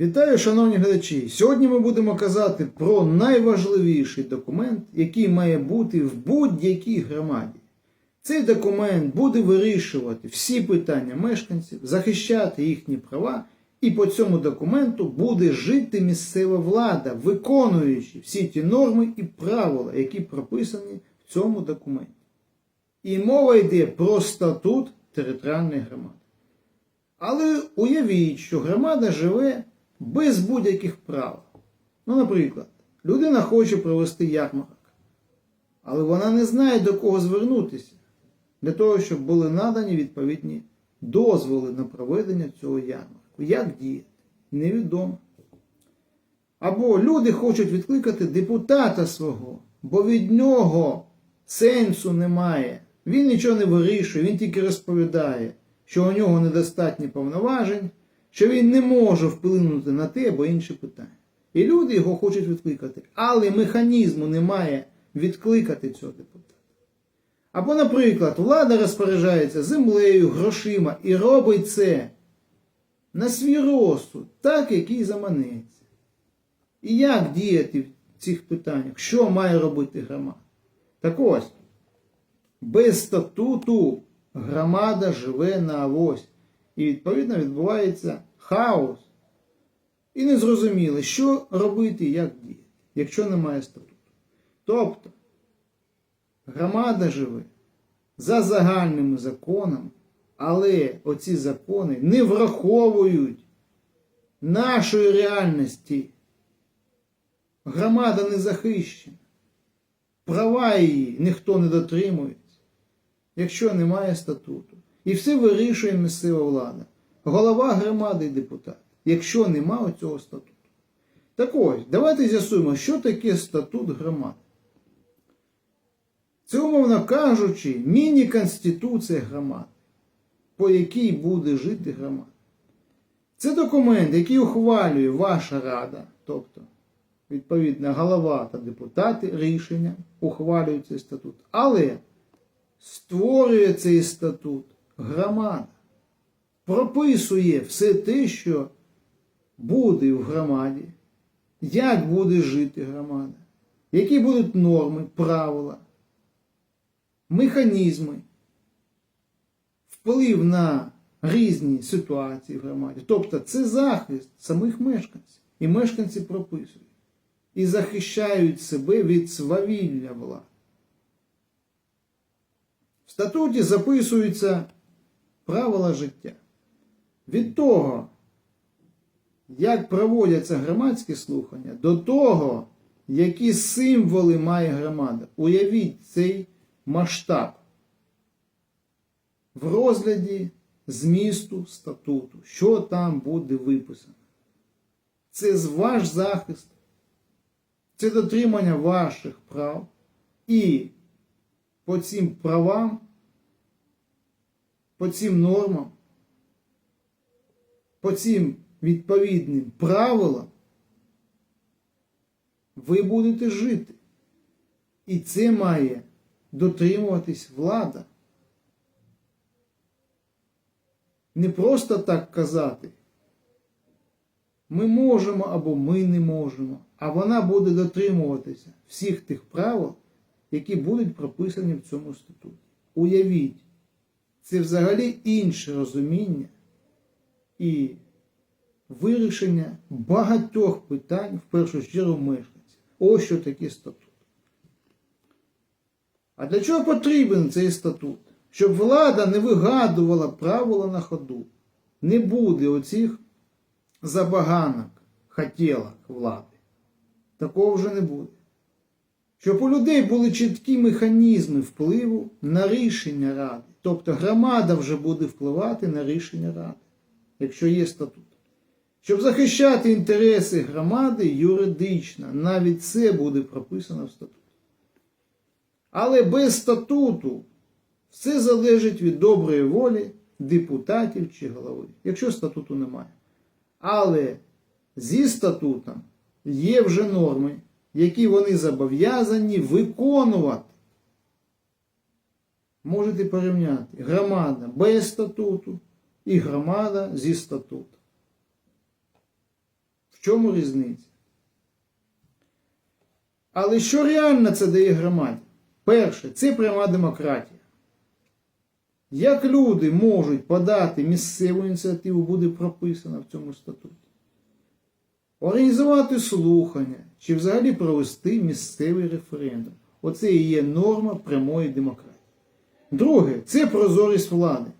Вітаю, шановні глядачі! Сьогодні ми будемо казати про найважливіший документ, який має бути в будь-якій громаді. Цей документ буде вирішувати всі питання мешканців, захищати їхні права, і по цьому документу буде жити місцева влада, виконуючи всі ті норми і правила, які прописані в цьому документі. І мова йде про статут територіальної громади. Але уявіть, що громада живе без будь-яких прав. Ну, наприклад, людина хоче провести ярмарок, але вона не знає, до кого звернутися для того, щоб були надані відповідні дозволи на проведення цього ярмарку. Як діяти? Невідомо. Або люди хочуть відкликати депутата свого, бо від нього сенсу немає. Він нічого не вирішує, він тільки розповідає, що у нього недостатні повноважень, що він не може вплинути на те або інше питання. І люди його хочуть відкликати. Але механізму немає відкликати цього депутата. Або, наприклад, влада розпоряджається землею, грошима і робить це на свій розсуд, так, який заманеться. І як діяти в цих питаннях? Що має робити громада? Так ось, без статуту громада живе на авось. І відповідно відбувається хаос. І не зрозуміли, що робити і як діяти, якщо немає статуту. Тобто, громада живе за загальними законами, але оці закони не враховують нашої реальності. Громада не захищена. Права її ніхто не дотримується, якщо немає статуту. І все вирішує місцева влада. Голова громади і депутат, якщо немає цього статуту. Так ось, давайте з'ясуємо, що таке статут громади. Це, умовно кажучи, міні-конституція громади, по якій буде жити громада. Це документ, який ухвалює ваша рада, тобто, відповідно, голова та депутати рішення ухвалюють цей статут. Але створює цей статут громада. Прописує все те, що буде в громаді, як буде жити громада, які будуть норми, правила, механізми, вплив на різні ситуації в громаді. Тобто це захист самих мешканців. І мешканці прописують. І захищають себе від свавілля влади. В статуті записуються правила життя. Від того, як проводяться громадські слухання, до того, які символи має громада. Уявіть цей масштаб в розгляді змісту статуту, що там буде виписано. Це ваш захист, це дотримання ваших прав і по цим правам, по цим нормам, по цим відповідним правилам ви будете жити. І це має дотримуватись влада. Не просто так казати. Ми можемо або ми не можемо, а вона буде дотримуватися всіх тих правил, які будуть прописані в цьому статуті. Уявіть, це взагалі інше розуміння і вирішення багатьох питань, в першу чергу мешканців. Ось що таке статут. А для чого потрібен цей статут? Щоб влада не вигадувала правила на ходу. Не буде оцих забаганок, хотілок влади. Такого вже не буде. Щоб у людей були чіткі механізми впливу на рішення ради. Тобто громада вже буде впливати на рішення ради, якщо є статут. Щоб захищати інтереси громади юридично, навіть це буде прописано в статуті. Але без статуту все залежить від доброї волі депутатів чи голови, якщо статуту немає. Але зі статутом є вже норми, які вони зобов'язані виконувати. Можете порівняти громада без статуту і громада зі статутом. чому різниця? Але що реально це дає громаді? Перше, це пряма демократія. Як люди можуть подати місцеву ініціативу, буде прописано в цьому статуті. Організувати слухання чи взагалі провести місцевий референдум. Оце і є норма прямої демократії. Друге, це прозорість влади.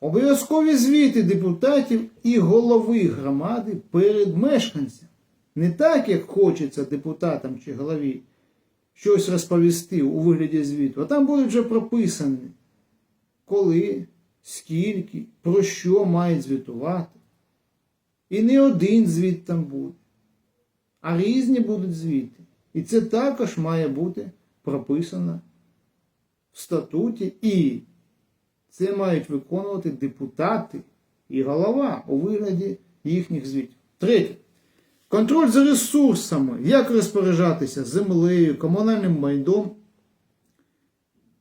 Обов'язкові звіти депутатів і голови громади перед мешканцем. Не так, як хочеться депутатам чи голові щось розповісти у вигляді звіту, а там будуть вже прописані, коли, скільки, про що мають звітувати. І не один звіт там буде, а різні будуть звіти. І це також має бути прописано в статуті, і це мають виконувати депутати і голова у вигляді їхніх звітів. Третє. Контроль за ресурсами, як розпоряджатися землею, комунальним майном,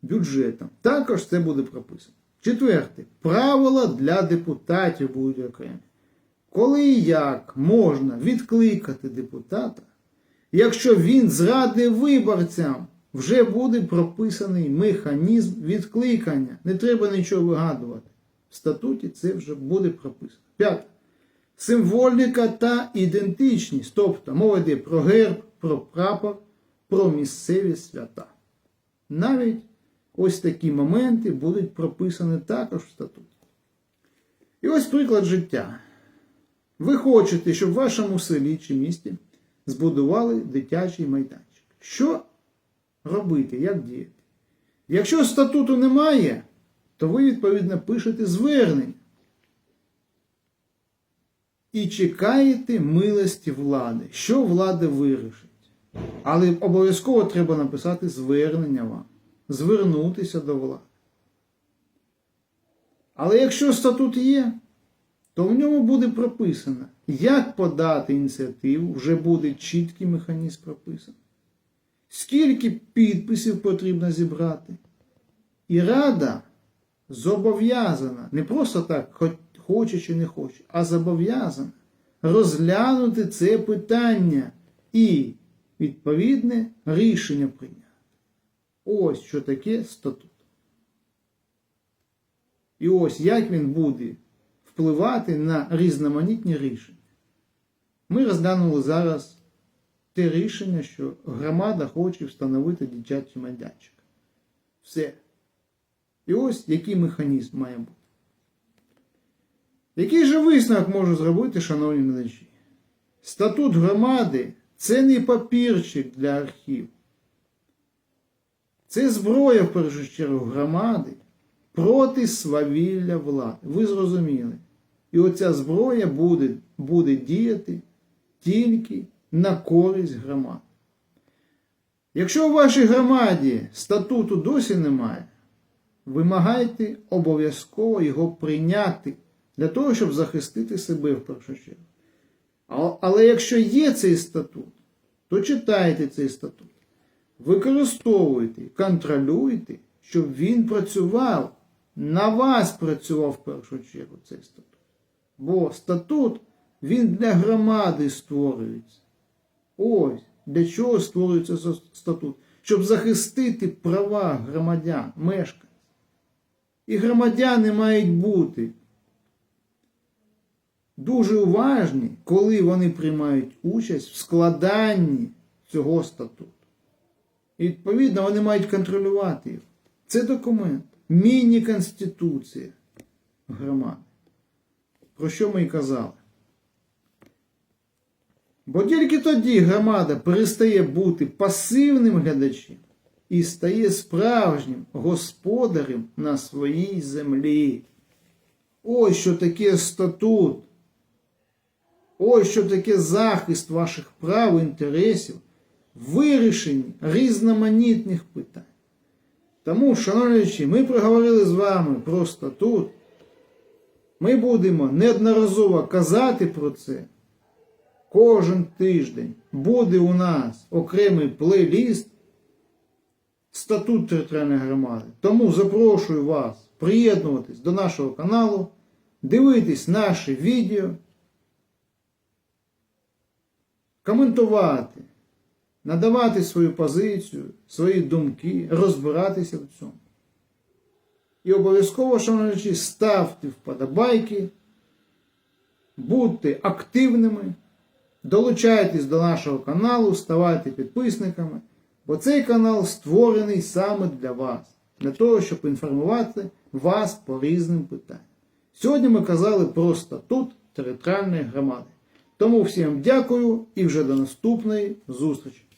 бюджетом. Також це буде прописано. Четверте. Правила для депутатів будуть окремі. Коли і як можна відкликати депутата, якщо він зрадив виборцям, вже буде прописаний механізм відкликання. Не треба нічого вигадувати. В статуті це вже буде прописано. П'яте. Символіка та ідентичність. Тобто мова йде про герб, про прапор, про місцеві свята. Навіть ось такі моменти будуть прописані також в статуті. І ось приклад життя. Ви хочете, щоб в вашому селі чи місті збудували дитячий майданчик. Що робити, як діяти? Якщо статуту немає, то ви, відповідно, пишете звернення і чекаєте милості влади, що влада вирішить. Але обов'язково треба написати звернення вам, звернутися до влади. Але якщо статут є, то в ньому буде прописано, як подати ініціативу, вже буде чіткий механізм прописаний. Скільки підписів потрібно зібрати. І Рада зобов'язана, не просто так, хоче чи не хоче, а зобов'язана розглянути це питання і відповідне рішення прийняти. Ось що таке статут. І ось як він буде впливати на різноманітні рішення. Ми розглянули зараз те рішення, що громада хоче встановити дитячий майданчик. Все. І ось який механізм має бути. Який же висновок можу зробити, шановні глядачі? Статут громади це не папірчик для архіву. Це зброя, в першу чергу, громади проти свавілля влади. Ви зрозуміли. І оця зброя буде, буде діяти тільки на користь громад. Якщо у вашій громаді статуту досі немає, вимагайте обов'язково його прийняти для того, щоб захистити себе в першу чергу. Але якщо є цей статут, то читайте цей статут, використовуйте, контролюйте, щоб він працював, на вас працював в першу чергу цей статут. Бо статут, він для громади створюється. Ось для чого створюється статут? Щоб захистити права громадян, мешканців. І громадяни мають бути дуже уважні, коли вони приймають участь в складанні цього статуту. І відповідно вони мають контролювати його. Це документ, міні-конституція громади. Про що ми і казали? Бо тільки тоді громада перестає бути пасивним глядачем і стає справжнім господарем на своїй землі. Ось що таке статут. Ось що таке захист ваших прав і інтересів в вирішенні різноманітних питань. Тому, шановні ми проговорили з вами про статут. Ми будемо неодноразово казати про це. Кожен тиждень буде у нас окремий плейліст Статут територіальної громади. Тому запрошую вас приєднуватись до нашого каналу, дивитись наші відео коментувати, надавати свою позицію, свої думки, розбиратися в цьому. І обов'язково, шановні ставте вподобайки, будьте активними, долучайтесь до нашого каналу, ставайте підписниками, бо цей канал створений саме для вас, для того, щоб інформувати вас по різним питанням. Сьогодні ми казали про статут територіальної громади. Тому всім дякую і вже до наступної зустрічі.